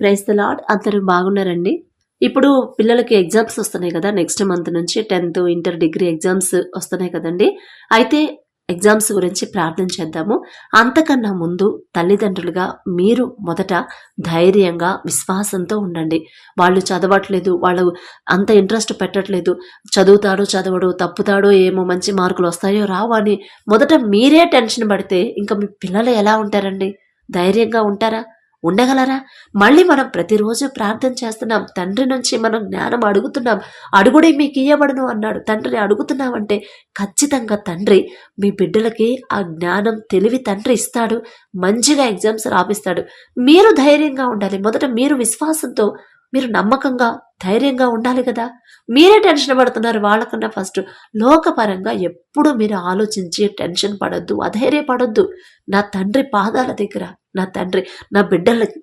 Price the lord అందరూ బాగున్నారండి. ఇప్పుడు పిల్లలకి ఎగ్జామ్స్ వస్తున్నాయి కదా నెక్స్ట్ మంత్ నుంచి టెన్త్ ఇంటర్ డిగ్రీ ఎగ్జామ్స్ వస్తున్నాయి కదండి. అయితే ఎగ్జామ్స్ గురించి ప్రార్థన చేద్దాము. అంతకన్నా ముందు తల్లిదండ్రులుగా మీరు మొదట ధైర్యంగా విశ్వాసంతో ఉండండి. వాళ్ళు చదవట్లేదు వాళ్ళు అంత ఇంట్రెస్ట్ పెట్టట్లేదు. చదువుతాడో చదవడో తప్పుతాడో ఏమో మంచి మార్కులు వస్తాయో రావు అని మొదట మీరే టెన్షన్ పడితే ఇంకా మీ పిల్లలు ఎలా ఉంటారండి? ధైర్యంగా ఉంటారా? ఉండగలరా? మళ్ళీ మనం ప్రతిరోజు ప్రార్థన చేస్తున్నాం. తండ్రి నుంచి మనం జ్ఞానం అడుగుతున్నాం. అడుగుడే మీకు ఇయ్యబడను అన్నాడు. తండ్రిని అడుగుతున్నామంటే ఖచ్చితంగా తండ్రి మీ బిడ్డలకి ఆ జ్ఞానం తెలివి తండ్రి ఇస్తాడు. మంచిగా ఎగ్జామ్స్ రాపిస్తాడు. మీరు ధైర్యంగా ఉండాలి. మొదట మీరు విశ్వాసంతో మీరు నమ్మకంగా ధైర్యంగా ఉండాలి కదా. మీరే టెన్షన్ పడుతున్నారు వాళ్ళకన్నా ఫస్ట్. లోకపరంగా ఎప్పుడు మీరు ఆలోచించి టెన్షన్ పడొద్దు అధైర్యపడొద్దు. నా తండ్రి పాదాల దగ్గర నా తండ్రి నా బిడ్డలకి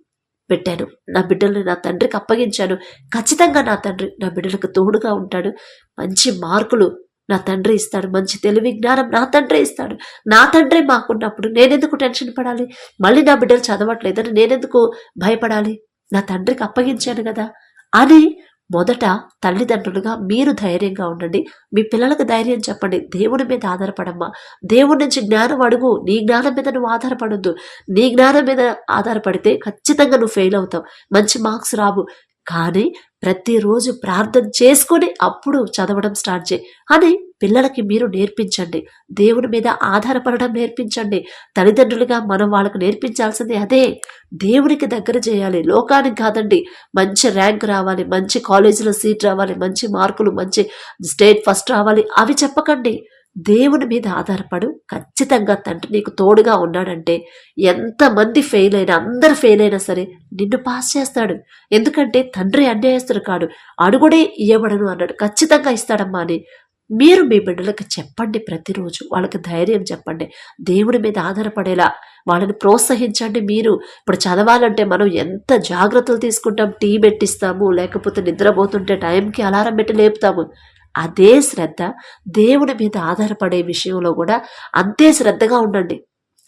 పెట్టాను. నా బిడ్డల్ని నా తండ్రికి అప్పగించాను. ఖచ్చితంగా నా తండ్రి నా బిడ్డలకు తోడుగా ఉంటాడు. మంచి మార్కులు నా తండ్రి ఇస్తాడు. మంచి తెలివి జ్ఞానం నా తండ్రి ఇస్తాడు. నా తండ్రి మాకున్నప్పుడు నేనెందుకు టెన్షన్ పడాలి? మళ్ళీ నా బిడ్డలు చదవట్లేదని నేనెందుకు భయపడాలి? నా తండ్రికి అప్పగించాను కదా అని మొదట తల్లిదండ్రులుగా మీరు ధైర్యంగా ఉండండి. మీ పిల్లలకు ధైర్యం చెప్పండి. దేవుడి మీద ఆధారపడమ్మా. దేవుడి నుంచి జ్ఞానం అడుగు. నీ జ్ఞానం మీద నువ్వు ఆధారపడొద్దు. నీ జ్ఞానం మీద ఆధారపడితే ఖచ్చితంగా నువ్వు ఫెయిల్ అవుతావు. మంచి మార్క్స్ రావు. కానీ ప్రతిరోజు ప్రార్థన చేసుకొని అప్పుడు చదవడం స్టార్ట్ చేయి అని పిల్లలకి మీరు నేర్పించండి. దేవుని మీద ఆధారపడడం నేర్పించండి. తల్లిదండ్రులుగా మనం వాళ్ళకు నేర్పించాల్సింది అదే. దేవునికి దగ్గర చేయాలి. లోకానికి కాదండి. మంచి ర్యాంక్ రావాలి. మంచి కాలేజీలో సీట్ రావాలి. మంచి మార్కులు మంచి స్టేట్ ఫస్ట్ రావాలి. అవి చెప్పకండి. దేవుని మీద ఆధారపడు. ఖచ్చితంగా తండ్రి నీకు తోడుగా ఉన్నాడంటే ఎంతమంది ఫెయిల్ అయినా అందరు ఫెయిల్ అయినా సరే నిన్ను పాస్ చేస్తాడు. ఎందుకంటే తండ్రి అన్యాయస్తుడు కాడు. అడుగుడే ఇవ్వబడను అన్నాడు. ఖచ్చితంగా ఇస్తాడమ్మా అని మీరు మీ బిడ్డలకు చెప్పండి ప్రతిరోజు. వాళ్ళకి ధైర్యం చెప్పండి. దేవుడి మీద ఆధారపడేలా వాళ్ళని ప్రోత్సహించండి మీరు. ఇప్పుడు చదవాలంటే మనం ఎంత జాగ్రత్తలు తీసుకుంటాం? టీ పెట్టిస్తాము లేకపోతే నిద్రపోతుంటే టైంకి అలారం పెట్టి లేపుతాము. అదే శ్రద్ధ దేవుడి మీద ఆధారపడే విషయంలో కూడా అంతే శ్రద్ధగా ఉండండి.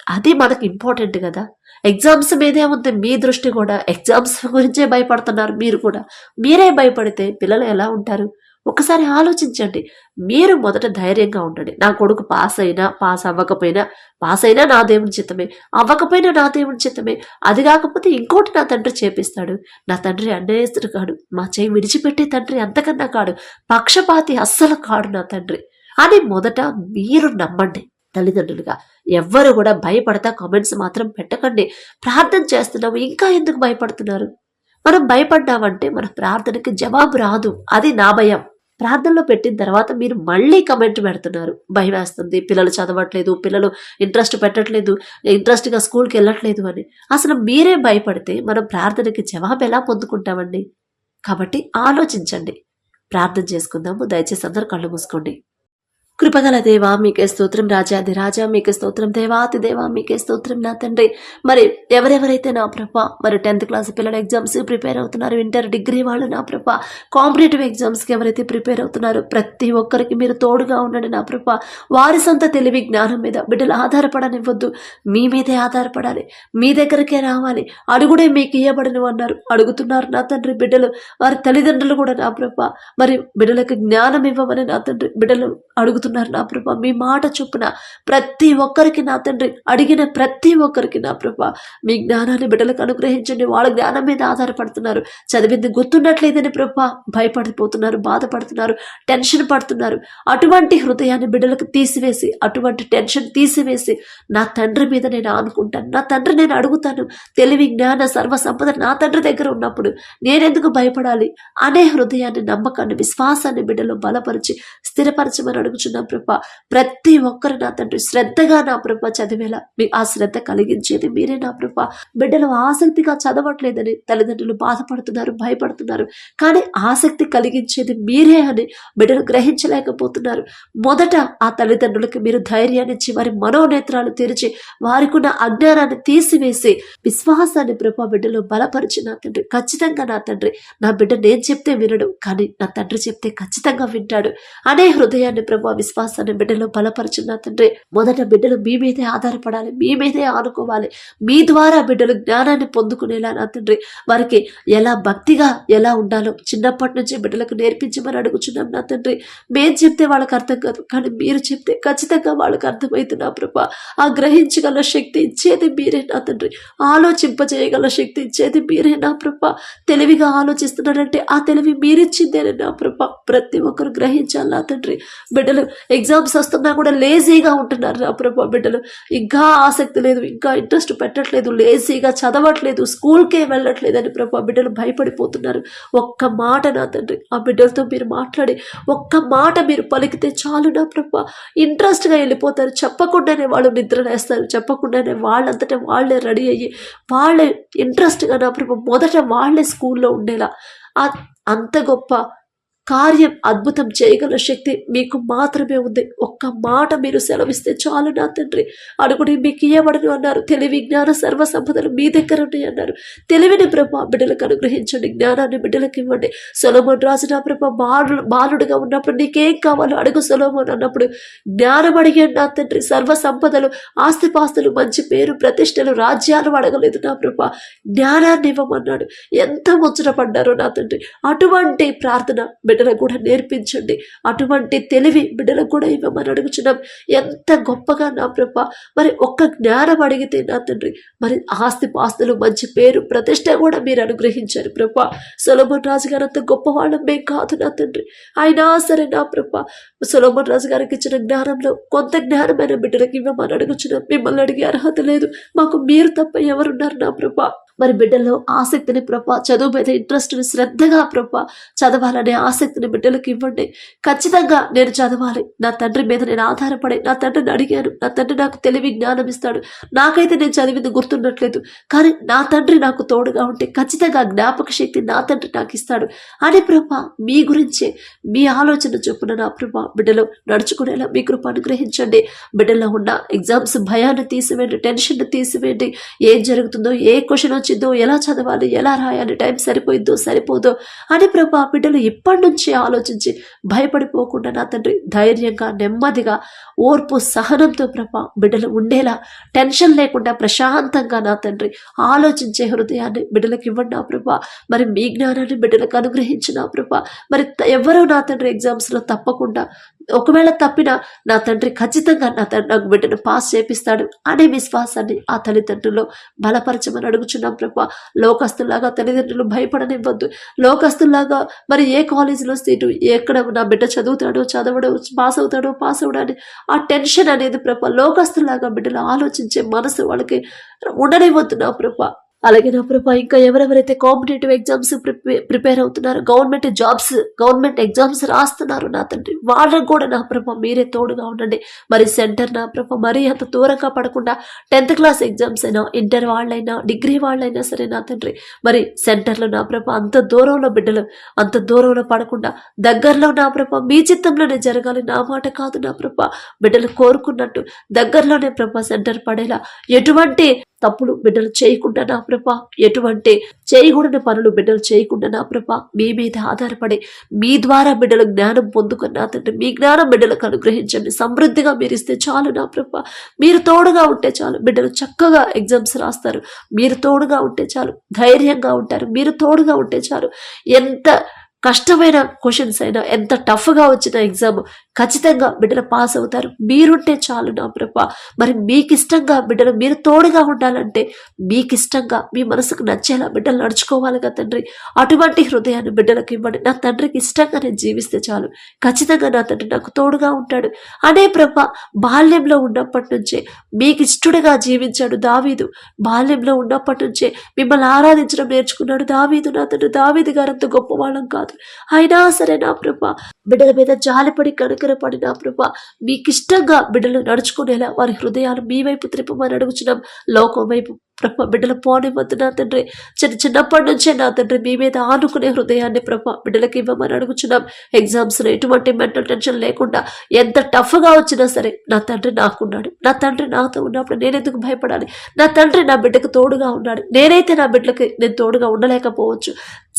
అది మనకు ఇంపార్టెంట్ కదా. ఎగ్జామ్స్ మీదే ఉంది. మీ దృష్టి కూడా. ఎగ్జామ్స్ గురించే భయపడుతున్నారు మీరు కూడా. మీరే భయపడితే పిల్లలు ఎలా ఉంటారు? ఒకసారి ఆలోచించండి. మీరు మొదట ధైర్యంగా ఉండండి. నా కొడుకు పాస్ అయినా పాస్ అవ్వకపోయినా పాస్ అయినా నా దేవుని చిత్తమే. అవ్వకపోయినా నా దేవుని చిత్తమే. అది కాకపోతే ఇంకోటి నా తండ్రి చేపిస్తాడు. నా తండ్రి అన్యాయస్తుడు కాడు. మా చేయి విడిచిపెట్టే తండ్రి అంతకన్నా కాడు. పక్షపాతి అస్సలు కాడు నా తండ్రి. అని మొదట మీరు నమ్మండి. తల్లిదండ్రులుగా ఎవ్వరు కూడా భయపడతా కామెంట్స్ మాత్రం పెట్టకండి. ప్రార్థన చేస్తున్నాము ఇంకా ఎందుకు భయపడుతున్నారు? మనం భయపడ్డామంటే మన ప్రార్థనకి జవాబు రాదు. అది నా భయం. ప్రార్థనలో పెట్టిన తర్వాత మీరు మళ్ళీ కమెంట్ పెడుతున్నారు. భయం వేస్తుంది. పిల్లలు చదవట్లేదు. పిల్లలు ఇంట్రెస్ట్ పెట్టట్లేదు. ఇంట్రెస్ట్గా స్కూల్కి వెళ్ళట్లేదు అని. అసలు మీరే భయపడితే మనం ప్రార్థనకి జవాబు ఎలా పొందుకుంటామండి? కాబట్టి ఆలోచించండి. ప్రార్థన చేసుకుందాము. దయచేసి అందరూ కళ్ళు మూసుకోండి. కృపగల దేవా మీకే స్తోత్రం రాజాది రాజా మీకే స్తోత్రం దేవాతి దేవా మీకే స్తోత్రం నా తండ్రి. మరి ఎవరెవరైతే నా ప్రభ మరి టెన్త్ క్లాస్ పిల్లలు ఎగ్జామ్స్ ప్రిపేర్ అవుతున్నారు ఇంటర్ డిగ్రీ వాళ్ళు నా ప్రభ కాంపిటేటివ్ ఎగ్జామ్స్కి ఎవరైతే ప్రిపేర్ అవుతున్నారో ప్రతి ఒక్కరికి మీరు తోడుగా ఉండండి నా ప్రభ. వారి సొంత తెలివి జ్ఞానం మీద బిడ్డలు ఆధారపడనివ్వద్దు. మీ మీదే ఆధారపడాలి. మీ దగ్గరికే రావాలి. అడుగుడే మీకు ఇయ్యబడను అన్నారు. అడుగుతున్నారు నా తండ్రి బిడ్డలు. వారి తల్లిదండ్రులు కూడా నా ప్రభ. మరి బిడ్డలకు జ్ఞానం ఇవ్వమని నా తండ్రి బిడ్డలు అడుగుతున్నారు. నా ప్రభ. మీ మాట చొప్పున ప్రతి ఒక్కరికి నా తండ్రి అడిగిన ప్రతి ఒక్కరికి నా ప్రభ. మీ జ్ఞానాన్ని బిడ్డలకు అనుగ్రహించండి. వాళ్ళ జ్ఞానం మీద ఆధారపడుతున్నారు. చదివింది గుర్తుండట్లేదని ప్రభ. భయపడిపోతున్నారు బాధపడుతున్నారు టెన్షన్ పడుతున్నారు. అటువంటి హృదయాన్ని బిడ్డలకు తీసివేసి అటువంటి టెన్షన్ తీసివేసి నా తండ్రి మీద నేను ఆనుకుంటాను. నా తండ్రి నేను అడుగుతాను. తెలివి జ్ఞాన సర్వ సంపద నా తండ్రి దగ్గర ఉన్నప్పుడు నేనెందుకు భయపడాలి? అనే హృదయాన్ని నమ్మకాన్ని విశ్వాసాన్ని బిడ్డలో బలపరిచి స్థిరపరచమని నా ప్రభ. ప్రతి ఒక్కరు నా తండ్రి శ్రద్ధగా నా ప్రభ చదివేలా మీ ఆ శ్రద్ధ కలిగించేది మీరే నా ప్రభ. బిడ్డలు ఆసక్తిగా చదవట్లేదని తల్లిదండ్రులు బాధపడుతున్నారు భయపడుతున్నారు. కానీ ఆసక్తి కలిగించేది మీరే అని బిడ్డలు గ్రహించలేకపోతున్నారు. మొదట ఆ తల్లిదండ్రులకు మీరు ధైర్యాన్ని ఇచ్చి వారి మనోనేత్రాలు తెరిచి వారికి ఉన్న అజ్ఞానాన్ని తీసివేసి విశ్వాసాన్ని ప్రభా బిడ్డలు బలపరిచి నా తండ్రి ఖచ్చితంగా నా తండ్రి నా బిడ్డ నేను చెప్తే వినడు కానీ నా తండ్రి చెప్తే ఖచ్చితంగా వింటాడు. అనే హృదయాన్ని ప్రభా విశ్వాసాన్ని బిడ్డలో బలపరచున్న తండ్రి మొదట బిడ్డలు మీ మీదే ఆధారపడాలి మీ మీదే ఆనుకోవాలి. మీ ద్వారా బిడ్డలు జ్ఞానాన్ని పొందుకునేలా నా తండ్రి వారికి ఎలా భక్తిగా ఎలా ఉండాలో చిన్నప్పటి నుంచి బిడ్డలకు నేర్పించమని అడుగుచున్నాం నా తండ్రి. మేం చెప్తే వాళ్ళకి అర్థం కాదు కానీ మీరు చెప్తే ఖచ్చితంగా వాళ్ళకి అర్థమవుతున్నా ప్రభా. ఆ గ్రహించగల శక్తి ఇచ్చేది మీరే నా తండ్రి. ఆలోచింపజేయగల శక్తి ఇచ్చేది మీరే నా ప్రభా. తెలివిగా ఆలోచిస్తున్నారంటే ఆ తెలివి మీరిచ్చిందేనే నా ప్రభా. ప్రతి ఒక్కరు గ్రహించాలి నా తండ్రి. బిడ్డలు ఎగ్జామ్స్ వస్తున్నా కూడా లేజీగా ఉంటున్నారు నా ప్రభా బిడ్డలు. ఇంకా ఆసక్తి లేదు ఇంకా ఇంట్రెస్ట్ పెట్టట్లేదు లేజీగా చదవట్లేదు స్కూల్కే వెళ్ళట్లేదని ప్రభా బిడ్డలు భయపడిపోతున్నారు. ఒక్క మాట నా తండ్రి ఆ బిడ్డలతో మీరు మాట్లాడి ఒక్క మాట మీరు పలికితే చాలు నా ప్రభా. ఇంట్రెస్ట్గా వెళ్ళిపోతారు చెప్పకుండానే వాళ్ళు నిద్రలేస్తారు చెప్పకుండానే వాళ్ళంతటా వాళ్ళే రెడీ అయ్యి వాళ్ళే ఇంట్రెస్ట్గా నా ప్రభు మొదట వాళ్ళే స్కూల్లో ఉండేలా. అంత గొప్ప కార్యం అద్భుతం చేయగల శక్తి మీకు మాత్రమే ఉంది. ఒక్క మాట మీరు సెలవిస్తే చాలు నా తండ్రి. అనుకుని మీకు ఇవ్వబడను అన్నారు. తెలివి జ్ఞాన సర్వ సంపదలు మీ దగ్గర ఉన్నాయి అన్నారు. తెలివిని ప్రభా బిడ్డలకు అనుగ్రహించండి. జ్ఞానాన్ని బిడ్డలకు ఇవ్వండి. సొలమోన్ రాసిన నా బాలు బాలుడుగా ఉన్నప్పుడు నీకేం కావాలో అడుగు సొలమోన్ అన్నప్పుడు జ్ఞానం అడిగాడు నా తండ్రి. సర్వ సంపదలు ఆస్తిపాస్తులు మంచి పేరు ప్రతిష్టలు రాజ్యాలు అడగలేదు నా ప్రభా. జ్ఞానాన్ని ఇవ్వమన్నాడు. ఎంత ముచ్చట పడ్డారో నా తండ్రి. అటువంటి ప్రార్థన బిడ్డలకు కూడా నేర్పించండి. అటువంటి తెలివి బిడ్డలకు కూడా ఇవ్వమని అడుగుచున్నాం. ఎంత గొప్పగా నా ప్రభ మరి ఒక్క జ్ఞానం అడిగితే నా తండ్రి మరి ఆస్తి పాస్తులు మంచి పేరు ప్రతిష్ట కూడా మీరు అనుగ్రహించారు ప్రభా. సులభన్ రాజు గారు అంత గొప్పవాళ్ళం మేం కాదు నా తండ్రి. అయినా సరే నా ప్రభ సొలమన్ రాజు గారికి ఇచ్చిన జ్ఞానంలో కొంత జ్ఞానమైన బిడ్డలకు ఇవ్వమని అడుగుచున్నాం. మిమ్మల్ని అడిగే అర్హత లేదు. మాకు మీరు తప్ప ఎవరున్నారు నా ప్రభా. మరి బిడ్డల్లో ఆసక్తిని ప్రభా చదువు మీద ఇంట్రెస్ట్ని శ్రద్ధగా ప్రభా చదవాలనే ఆసక్తిని బిడ్డలకు ఇవ్వండి. ఖచ్చితంగా నేను చదవాలి. నా తండ్రి మీద నేను ఆధారపడి నా తండ్రిని అడిగాను. నా తండ్రి నాకు తెలివి జ్ఞానం ఇస్తాడు. నాకైతే నేను చదివింది గుర్తుండట్లేదు. కానీ నా తండ్రి నాకు తోడుగా ఉంటే ఖచ్చితంగా జ్ఞాపక శక్తి నా తండ్రి నాకు ఇస్తాడు. అని ప్రభా మీ గురించే మీ ఆలోచన చొప్పున నా ప్రభ బిడ్డలు నడుచుకునేలా మీ కృప అనుగ్రహించండి. బిడ్డలో ఉన్న ఎగ్జామ్స్ భయాన్ని తీసివేయండి టెన్షన్ తీసివేయండి. ఏం జరుగుతుందో ఏ క్వశ్చన్ వచ్చిందో ఎలా చదవాలి? ఎలా రాయాలి? టైం సరిపోయిద్దో? సరిపోదో? అని ప్రభా బిడ్డలు ఇప్పటి నుంచి ఆలోచించి భయపడిపోకుండా నా తండ్రి ధైర్యంగా నెమ్మదిగా ఓర్పు సహనంతో ప్రభా బిడ్డలు ఉండేలా టెన్షన్ లేకుండా ప్రశాంతంగా నా తండ్రి ఆలోచించే హృదయాన్ని బిడ్డలకు ఇవ్వండి నా ప్రభా. మరి మీ జ్ఞానాన్ని బిడ్డలకు అనుగ్రహించిన ప్రభా. మరి ఎవరో నా తండ్రి ఎగ్జామ్స్లో తప్పకుండా ఒకవేళ తప్పిన నా తండ్రి ఖచ్చితంగా నా తండ్రి నాకు బిడ్డను పాస్ చేపిస్తాడు అనే విశ్వాసాన్ని ఆ తల్లిదండ్రులు బలపరచమని అడుగుచున్నాం ప్రభా. లోకస్తులాగా తల్లిదండ్రులు భయపడనివ్వద్దు. లోకస్తులాగా మరి ఏ కాలేజీలో సీటు ఎక్కడ నా బిడ్డ చదువుతాడో చదవడో పాస్ అవుతాడో పాస్ అవడాని ఆ టెన్షన్ అనేది ప్రభు లోకస్తులాగా బిడ్డలు ఆలోచించే మనసు వాళ్ళకి ఉండనివ్వద్దు నా ప్రభు. అలాగే నా ప్రభా ఇంకా ఎవరెవరైతే కాంపిటేటివ్ ఎగ్జామ్స్ ప్రిపేర్ ప్రిపేర్ అవుతున్నారో గవర్నమెంట్ జాబ్స్ గవర్నమెంట్ ఎగ్జామ్స్ రాస్తున్నారు నా తండ్రి. వాళ్ళకు కూడా నా ప్రభా మీరే తోడుగా ఉండండి. మరి సెంటర్ నా ప్రభా మరీ అంత దూరంగా పడకుండా టెన్త్ క్లాస్ ఎగ్జామ్స్ అయినా ఇంటర్ వాళ్ళైనా డిగ్రీ వాళ్ళైనా సరే నా తండ్రి. మరి సెంటర్లో నా ప్రభా అంత దూరంలో బిడ్డలు అంత దూరంలో పడకుండా దగ్గరలో నా ప్రభా మీ చిత్తంలోనే జరగాలి. నా మాట కాదు నా ప్రభా. బిడ్డలు కోరుకున్నట్టు దగ్గరలోనే ప్రభా సెంటర్ పడేలా ఎటువంటి తప్పులు బిడ్డలు చేయకుండా నా ప్రభ. ఎటువంటి చేయకూడని పనులు బిడ్డలు చేయకుండా నా ప్రభ. మీ మీద ఆధారపడి మీ ద్వారా బిడ్డలు జ్ఞానం పొందుకున్న తండ్రి మీ జ్ఞానం బిడ్డలకు అనుగ్రహించండి. సమృద్ధిగా మీరు ఇస్తే చాలు నా ప్రభ. మీరు తోడుగా ఉంటే చాలు. బిడ్డలు చక్కగా ఎగ్జామ్స్ రాస్తారు. మీరు తోడుగా ఉంటే చాలు. ధైర్యంగా ఉంటారు. మీరు తోడుగా ఉంటే చాలు. ఎంత కష్టమైన క్వశ్చన్స్ అయినా ఎంత టఫ్గా వచ్చిన ఎగ్జామ్ ఖచ్చితంగా బిడ్డలు పాస్ అవుతారు. మీరుంటే చాలు నా ప్రభ. మరి మీకు ఇష్టంగా బిడ్డలు మీరు తోడుగా ఉండాలంటే మీకు ఇష్టంగా మీ మనసుకు నచ్చేలా బిడ్డలు నడుచుకోవాలి కదా తండ్రి. అటువంటి హృదయాన్ని బిడ్డలకు ఇవ్వండి. నా తండ్రికి ఇష్టంగా నేను జీవిస్తే చాలు. ఖచ్చితంగా నా తండ్రి నాకు తోడుగా ఉంటాడు. అనే ప్రభ బాల్యంలో ఉన్నప్పటి నుంచే మీకు ఇష్టడుగా జీవించాడు దావీదు. బాల్యంలో ఉన్నప్పటి నుంచే మిమ్మల్ని ఆరాధించడం నేర్చుకున్నాడు దావీదు. నా తండ్రి దావీదు గారు అంత గొప్పవాళ్ళం కాదు. అయినా సరే నా ప్రభ బిడ్డల మీద జాలిపడి కనుక నా ప్రభ మీకు ఇష్టంగా బిడ్డలు నడుచుకునేలా వారి హృదయాలు మీ వైపు త్రిపమని అడుగుచున్నాం. లోకం వైపు ప్రభ బిడ్డలు పోనివ్వద్దు నా తండ్రి. చిన్న చిన్నప్పటి నుంచే నా తండ్రి మీ మీద ఆనుకునే హృదయాన్ని ప్రభ బిడ్డలకి ఇవ్వమని అడుగుచున్నాం. ఎగ్జామ్స్లో ఎటువంటి మెంటల్ టెన్షన్ లేకుండా ఎంత టఫ్గా వచ్చినా సరే నా తండ్రి నాకున్నాడు. నా తండ్రి నాతో ఉన్నప్పుడు నేను ఎందుకు భయపడాలి? నా తండ్రి నా బిడ్డకు తోడుగా ఉన్నాడు. నేనైతే నా బిడ్డలకి నేను తోడుగా ఉండలేకపోవచ్చు.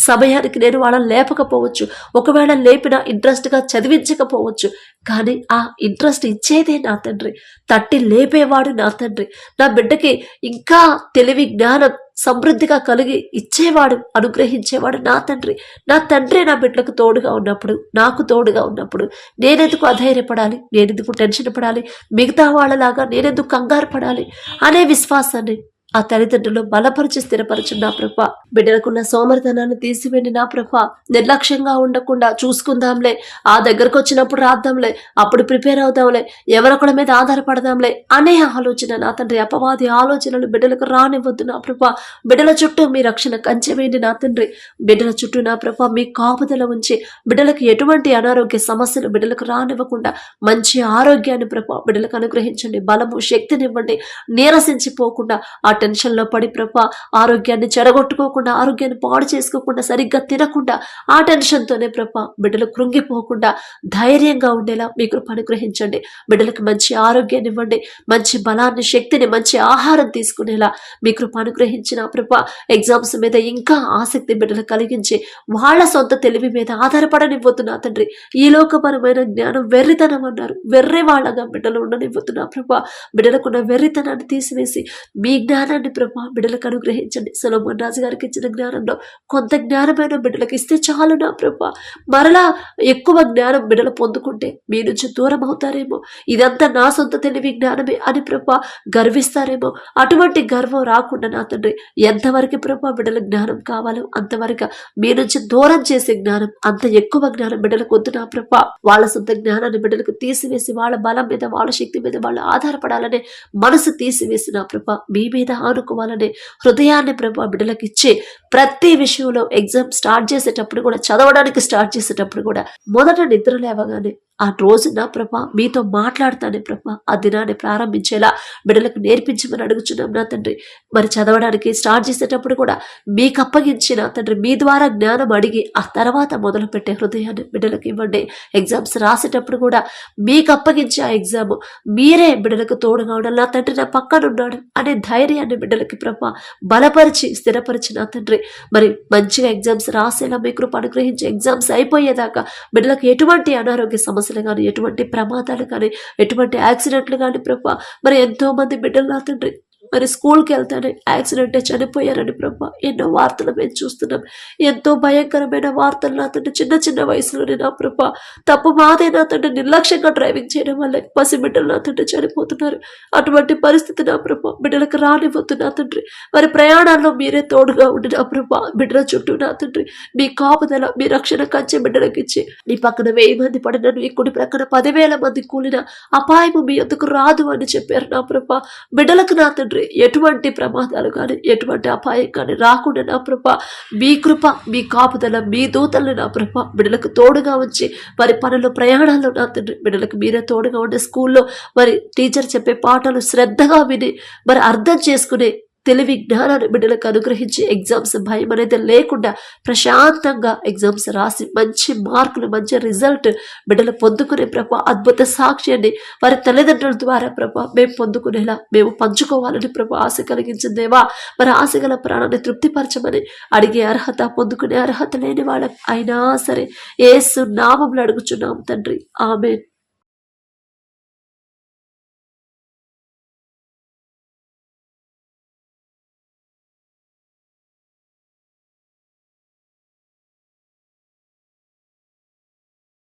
సమయానికి నేను వాళ్ళని లేపకపోవచ్చు. ఒకవేళ లేపినా ఇంట్రెస్ట్గా చదివించకపోవచ్చు. కానీ ఆ ఇంట్రెస్ట్ ఇచ్చేదే నా తండ్రి. తట్టి లేపేవాడు నా తండ్రి. నా బిడ్డకి ఇంకా తెలివి జ్ఞానం సమృద్ధిగా కలిగి ఇచ్చేవాడు అనుగ్రహించేవాడు నా తండ్రి. నా తండ్రి నా బిడ్డలకు తోడుగా ఉన్నప్పుడు నాకు తోడుగా ఉన్నప్పుడు నేనెందుకు అధైర్యపడాలి? నేనెందుకు టెన్షన్ పడాలి? మిగతా వాళ్ళలాగా నేనెందుకు కంగారు పడాలి? అనే విశ్వాసాన్ని ఆ తల్లిదండ్రులు బలపరిచి స్థిరపరచు నా ప్రభ. బిడ్డలకున్న సోమరితనాన్ని తీసివేండి నా ప్రభ. నిర్లక్ష్యంగా ఉండకుండా చూసుకుందాంలే. ఆ దగ్గరకు వచ్చినప్పుడు రాద్దాంలే. అప్పుడు ప్రిపేర్ అవుదాంలే. ఎవరొకళ్ళ మీద ఆధారపడదాంలే అనే ఆలోచన నా తండ్రి. అపవాది ఆలోచనలు బిడ్డలకు రానివ్వద్దు నా ప్రభ. బిడ్డల చుట్టూ మీ రక్షణ కంచెవేయండి నా తండ్రి. బిడ్డల చుట్టూ నా ప్రభ మీ కాపుదల ఉంచి బిడ్డలకు ఎటువంటి అనారోగ్య సమస్యలు బిడ్డలకు రానివ్వకుండా మంచి ఆరోగ్యాన్ని ప్రభ బిడ్డలకు అనుగ్రహించండి. బలము శక్తినివ్వండి. నీరసించిపోకుండా ఆ టెన్షన్లో పడి ప్రభా ఆరోగ్యాన్ని చెడగొట్టుకోకుండా ఆరోగ్యాన్ని పాడు చేసుకోకుండా సరిగ్గా తినకుండా ఆ టెన్షన్తోనే ప్రభా బిడ్డలు కృంగిపోకుండా ధైర్యంగా ఉండేలా మీ కృప అనుగ్రహించండి. బిడ్డలకు మంచి ఆరోగ్యాన్ని ఇవ్వండి మంచి బలాన్ని శక్తిని మంచి ఆహారం తీసుకునేలా మీ కృప అనుగ్రహించిన ప్రభా ఎగ్జామ్స్ మీద ఇంకా ఆసక్తి బిడ్డలు కలిగించి వాళ్ళ సొంత తెలివి మీద ఆధారపడనివ్వతున్నా తండ్రి? ఈ లోకపరమైన జ్ఞానం వెర్రితనం అన్నారు. వెర్రి వాళ్ళగా బిడ్డలు ఉండనివ్వతున్నా ప్రభా? బిడ్డలకున్న వెర్రితనాన్ని తీసివేసి మీ జ్ఞానం జ్ఞానాన్ని ప్రభా బిడ్డలకు అనుగ్రహించండి. సొలమోన్ రాజు గారికి ఇచ్చిన జ్ఞానంలో కొంత జ్ఞానమైన బిడ్డలకు ఇస్తే చాలు నా ప్రభా మరలా ఎక్కువ జ్ఞానం బిడ్డలు పొందుకుంటే మీ నుంచి దూరం అవుతారేమో. ఇదంతా నా సొంత తెలివి జ్ఞానమే అని ప్రభా గర్విస్తారేమో. అటువంటి గర్వం రాకుండా నా తండ్రి ఎంతవరకు ప్రభా బిడ్డల జ్ఞానం కావాలో అంతవరకు మీ నుంచి దూరం చేసే జ్ఞానం అంత ఎక్కువ జ్ఞానం బిడ్డలకు వద్దు నా ప్రభా వాళ్ళ సొంత జ్ఞానాన్ని బిడ్డలకు తీసివేసి వాళ్ళ బలం మీద వాళ్ళ శక్తి మీద వాళ్ళు ఆధారపడాలనే మనసు తీసివేసి నా ప్రభా మీ మీద ఆనుకోవాలనే హృదయాన్ని ప్రభ బిడ్డలకు ఇచ్చే ప్రతి విషయంలో ఎగ్జామ్ స్టార్ట్ చేసేటప్పుడు కూడా చదవడానికి స్టార్ట్ చేసేటప్పుడు కూడా మొదట నిద్ర లేవగానే ఆ రోజు నా ప్రభ మీతో మాట్లాడతానే ప్రభ ఆ దినాన్ని ప్రారంభించేలా బిడ్డలకు నేర్పించమని అడుగుచున్నాం నా తండ్రి. మరి చదవడానికి స్టార్ట్ చేసేటప్పుడు కూడా మీకు అప్పగించిన తండ్రి మీ ద్వారా జ్ఞానం అడిగి ఆ తర్వాత మొదలు పెట్టే హృదయాన్ని బిడ్డలకు ఇవ్వండి. ఎగ్జామ్స్ రాసేటప్పుడు కూడా మీకు అప్పగించే ఆ ఎగ్జామ్ మీరే బిడ్డలకు తోడుగా ఉండాలి. నా తండ్రి నా పక్కనున్నాడు అనే ధైర్యాన్ని బిడ్డలకి ప్రభ బలపరిచి స్థిరపరిచి నా తండ్రి మరి మంచిగా ఎగ్జామ్స్ రాసేలా మీ కృప అనుగ్రహించి ఎగ్జామ్స్ అయిపోయేదాకా బిడ్డలకు ఎటువంటి అనారోగ్య సమస్యలు కానీ ఎటువంటి ప్రమాదాలు కానీ ఎటువంటి యాక్సిడెంట్లు కానీ ప్రభా మరి ఎంతో మంది బిడ్డలు నా తండ్రి మరి స్కూల్కి వెళ్తానే యాక్సిడెంట్ అయి చనిపోయారని ప్రభా. ఎన్నో వార్తలు మేము చూస్తున్నాం. ఎంతో భయంకరమైన వార్తలు నా తండ్రి చిన్న చిన్న వయసులోనే నా ప్రభా. తప్పు మాదే నా తండ్రి నిర్లక్ష్యంగా డ్రైవింగ్ చేయడం వల్ల పసి బిడ్డలు నా తండ్రి చనిపోతున్నారు. అటువంటి పరిస్థితి నా ప్రభా. బిడ్డలకు రానివ్వద్దు నా తండ్రి. మరి ప్రయాణాల్లో మీరే తోడుగా ఉండి నా ప్రభా. బిడ్డల చుట్టూ నా తండ్రి. మీ కాపుదల మీ రక్షణ కంచె బిడ్డలకు ఇచ్చి నీ పక్కన వెయ్యి మంది పడినను ఇక్కడి ప్రక్కన పదివేల మంది కూలిన అపాయము మీ ఎందుకు రాదు అని చెప్పారు నా ప్రభా. బిడ్డలకు నా తండ్రి ఎటువంటి ప్రమాదాలు కానీ ఎటువంటి అపాయం కానీ రాకుండా నా ప్రభ మీ కృప మీ కాపుదల మీ దూతలను నా ప్రభ బిడ్డలకు తోడుగా ఉంచి మరి పనులు ప్రయాణాల్లో నా తండ్రి బిడ్డలకు మీరే తోడుగా ఉండే స్కూల్లో మరి టీచర్ చెప్పే పాటలు శ్రద్ధగా విని మరి అర్థం చేసుకునే తెలివి జ్ఞానాన్ని బిడ్డలకు అనుగ్రహించి ఎగ్జామ్స్ భయం అనేది లేకుండా ప్రశాంతంగా ఎగ్జామ్స్ రాసి మంచి మార్కులు మంచి రిజల్ట్ బిడ్డలు పొందుకునే ప్రభా అద్భుత సాక్ష్యాన్ని వారి తల్లిదండ్రుల ద్వారా ప్రభా మేము పొందుకునేలా మేము పంచుకోవాలని ప్రభు ఆశ కలిగించిందేవా మరి ఆశ గల ప్రాణాన్ని తృప్తిపరచమని అడిగే అర్హత పొందుకునే అర్హత లేని వాళ్ళం అయినా సరే ఏసు నామంలో అడుగుచున్నాం తండ్రి. ఆమె